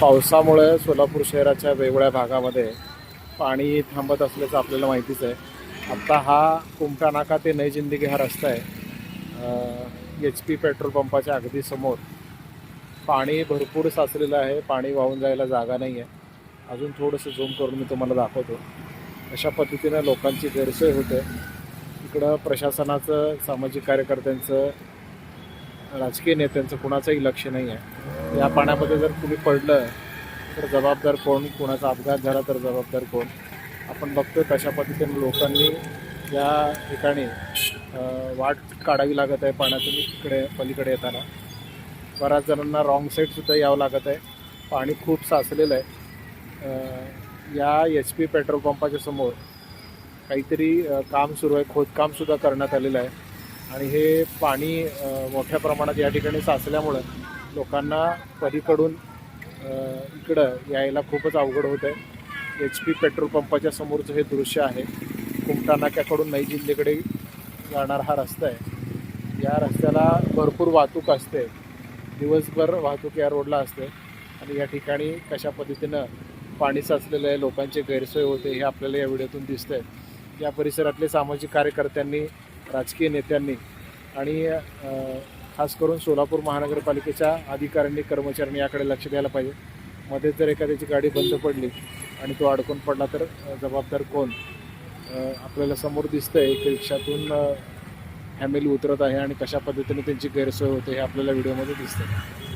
पावसामुळे सोलापूर शहराच्या वेगवेगळ्या भागामध्ये पाणी थांबत असल्याचं आपल्याला माहितीच आहे. आत्ता हा कुमटा नाका ते नई जिंदगी हा रस्ता आहे. एच पी पेट्रोल पंपाच्या अगदी समोर. पाणी भरपूर साचलेलं आहे. पाणी वाहून जायला जागा नाही आहे अजून थोडंसं झूम करून मी तुम्हाला दाखवतो. अशा पद्धतीनं लोकांची गैरसोय होते. इकडं प्रशासनाचं सामाजिक कार्यकर्त्यांचं राजकीय नेत्यांचं कुणाचंही लक्ष नाही आहे या पाण्यामध्ये जर तुम्ही पडलं तर जबाबदार कोण? कुणाचा अपघात झाला तर जबाबदार कोण? आपण बघतो कशा पद्धतीने लोकांनी या ठिकाणी वाट काढावी लागत आहे पाण्यातून इकडे पलीकडे येताना. बऱ्याच जणांना रॉंग साईडसुद्धा यावं लागत आहे. पाणी खूप साचलेलं आहे. या एच पी पेट्रोल पंपाच्या समोर काहीतरी काम सुरू आहे. खोदकामसुद्धा करण्यात आलेलं आहे. आणि हे पाणी मोठ्या प्रमाणात या ठिकाणी साचल्यामुळं लोकांना पलीकडून इकडं यायला खूपच अवघड होत आहे एच पी पेट्रोल पंपाच्या समोरचं हे दृश्य आहे. कुमटा नाक्याकडून नई जिल्ह्याकडे जाणारा हा रस्ता आहे. या रस्त्याला भरपूर वाहतूक असते. दिवसभर वाहतूक या रोडला असते. आणि या ठिकाणी कशा पद्धतीनं पाणी साचलेलं आहे लोकांची गैरसोय होते हे आपल्याला या व्हिडिओतून आहे या परिसरातले सामाजिक कार्यकर्त्यांनी राजकीय नेत्यांनी आणि खास करून सोलापूर महानगरपालिकेच्या अधिकाऱ्यांनी कर्मचाऱ्यांनी याकडे लक्ष द्यायला पाहिजे. मध्ये जर एखाद्याची गाडी बंद पडली आणि तो अडकून पडला तर जबाबदार कोण? आपल्याला समोर दिसतंय एक रिक्षातून फॅमिली उतरत आहे आणि कशा पद्धतीने त्यांची गैरसोय होते हे आपल्याला व्हिडिओमध्ये दिसतंय.